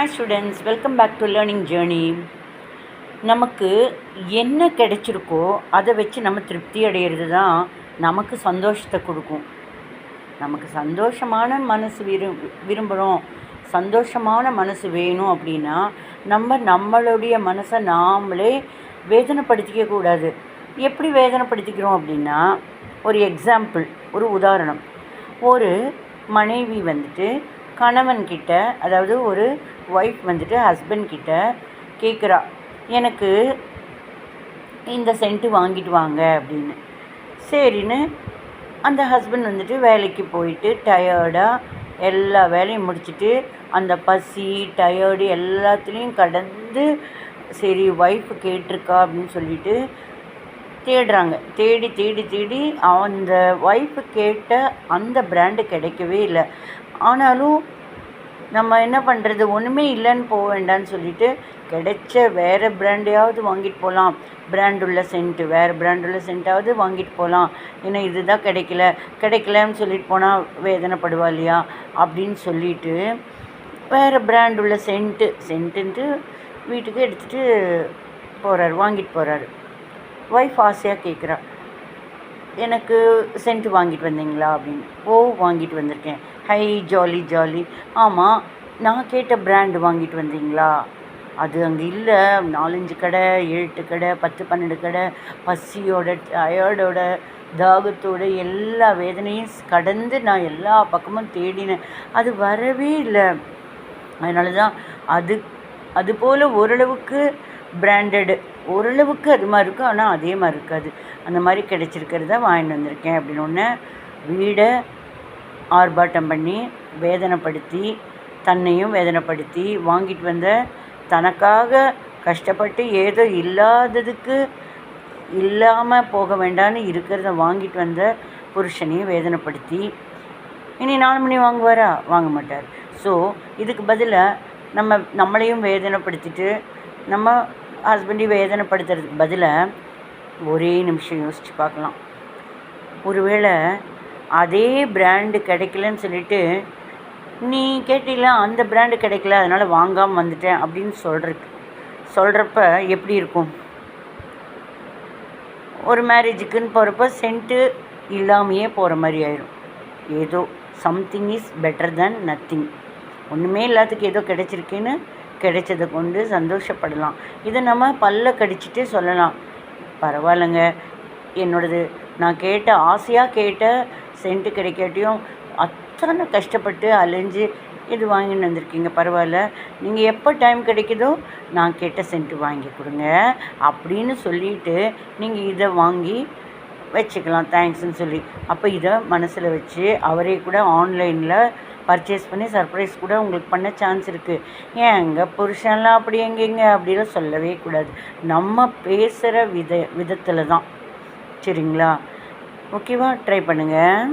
Hi students welcome back to learning journey நமக்கு என்ன கிடைச்சிருக்கோ அதை வச்சு நம்ம திருப்தி அடையிறது தான் நமக்கு சந்தோஷத்தை கொடுக்கும். நமக்கு சந்தோஷமான மனசு விரும் விரும்புகிறோம் சந்தோஷமான மனசு வேணும் அப்படின்னா நம்ம நம்மளுடைய மனசை நாமளே வேதனைப்படுத்திக்க கூடாது. எப்படி வேதனைப்படுத்திக்கிறோம் அப்படின்னா ஒரு எக்ஸாம்பிள் ஒரு உதாரணம். ஒரு மனைவி வந்துட்டு கணவன்கிட்ட அதாவது ஒரு ஒய்ஃப் வந்துட்டு ஹஸ்பண்ட் கிட்ட கேட்குறா எனக்கு இந்த சென்ட்டு வாங்கிட்டு வாங்க அப்படின்னு. சரின்னு அந்த ஹஸ்பண்ட் வந்துட்டு வேலைக்கு போயிட்டு டயர்டாக எல்லா வேலையும் முடிச்சுட்டு அந்த பசி டயர்டு எல்லாத்துலேயும் கடந்து சரி ஒய்ஃப் கேட்டிருக்கா அப்படின்னு சொல்லிட்டு தேடுறாங்க. தேடி தேடி தேடி அந்த ஒய்ஃபு கேட்ட அந்த பிராண்டு கிடைக்கவே இல்லை. ஆனாலும் நம்ம என்ன பண்ணுறது ஒன்றுமே இல்லைன்னு போக வேண்டாம்னு சொல்லிட்டு கிடைச்ச வேறு பிராண்டையாவது வாங்கிட்டு போகலாம் பிராண்டுள்ள சென்ட்டு வேறு பிராண்டுள்ள சென்ட்டாவது வாங்கிட்டு போகலாம் ஏன்னா இதுதான் கிடைக்கல. கிடைக்கலன்னு சொல்லிட்டு போனால் வேதனைப்படுவா இல்லையா? அப்படின்னு சொல்லிட்டு வேறு பிராண்ட் உள்ள சென்ட்டு சென்ட்டுன்ட்டு வீட்டுக்கு எடுத்துகிட்டு போகிறாரு வாங்கிட்டு போகிறாரு ஒய்ஃப் ஆசையாக கேட்குறா எனக்கு சென்ட் வாங்கிட்டு வந்தீங்களா அப்படின்னு. ஓ வாங்கிட்டு வந்திருக்கேன். ஹை ஜாலி ஜாலி ஆமாம் நான் கேட்ட பிராண்டு வாங்கிட்டு வந்தீங்களா? அது அங்கே இல்லை. நாலஞ்சு கடை ஏழு கடை பத்து பன்னெண்டு கடை பசியோட டயர்டோட தாகத்தோட எல்லா வேதனையும் கடந்து நான் எல்லா பக்கமும் தேடினேன். அது வரவே இல்லை. அதனால தான் அது அதுபோல் ஓரளவுக்கு பிராண்டடு ஓரளவுக்கு அது மாதிரி இருக்கும் ஆனால் அதே மாதிரி இருக்காது. அந்த மாதிரி கிடச்சிருக்கிறத வாங்கிட்டு வந்திருக்கேன் அப்படின்னு ஒன்று வீடை ஆர்ப்பாட்டம் பண்ணி வேதனைப்படுத்தி தன்னையும் வேதனைப்படுத்தி வாங்கிட்டு வந்த தனக்காக கஷ்டப்பட்டு ஏதோ இல்லாததுக்கு இல்லாமல் போக வேண்டான்னு இருக்கிறத வாங்கிட்டு வந்த புருஷனையும் வேதனைப்படுத்தி இனி நாலு மணி வாங்குவாரா? வாங்க மாட்டார். ஸோ இதுக்கு பதிலாக நம்ம நம்மளையும் வேதனைப்படுத்திட்டு நம்ம ஹஸ்பண்டையும் வேதனைப்படுத்துறதுக்கு பதிலாக ஒரே நிமிஷம் யோசித்து பார்க்கலாம். ஒருவேளை அதே பிராண்டு கிடைக்கலன்னு சொல்லிட்டு நீ கேட்டில அந்த பிராண்டு கிடைக்கல அதனால் வாங்காமல் வந்துட்டேன் அப்படின்னு சொல்கிறக்கு சொல்கிறப்ப எப்படி இருக்கும்? ஒரு மேரேஜுக்குன்னு போகிறப்ப சென்ட்டு இல்லாமையே போகிற மாதிரி ஆயிடும் ஏதோ something is better than nothing ஒன்றுமே இல்லாததுக்கு ஏதோ கிடைச்சிருக்குன்னு கிடைச்சதை கொண்டு சந்தோஷப்படலாம். இதை நம்ம பல்ல கடிச்சிட்டு சொல்லலாம். பரவாயில்லைங்க. என்னோடது நான் கேட்ட ஆசையாக கேட்ட சென்ட்டு கிடைக்காட்டியும் அத்தனை கஷ்டப்பட்டு அலைஞ்சு இது வாங்கின்னு வந்திருக்கீங்க. பரவாயில்ல. நீங்கள் எப்போ டைம் கிடைக்குதோ நான் கேட்ட சென்ட்டு வாங்கி கொடுங்க அப்படின்னு சொல்லிட்டு நீங்கள் இதை வாங்கி வச்சுக்கலாம். தேங்க்ஸ்ன்னு சொல்லி. அப்போ இதை மனசில் வச்சு அவரே கூட ஆன்லைனில் பர்ச்சேஸ் பண்ணி சர்ப்ரைஸ் கூட உங்களுக்கு பண்ண சான்ஸ் இருக்குது ஏன் எங்கள் புருஷன்லாம் அப்படி எங்கெங்க? அப்படிலாம் சொல்லவே கூடாது. நம்ம பேசுகிற வித விதத்தில் தான் சரிங்களா ஓகேவா ட்ரை பண்ணுங்கள்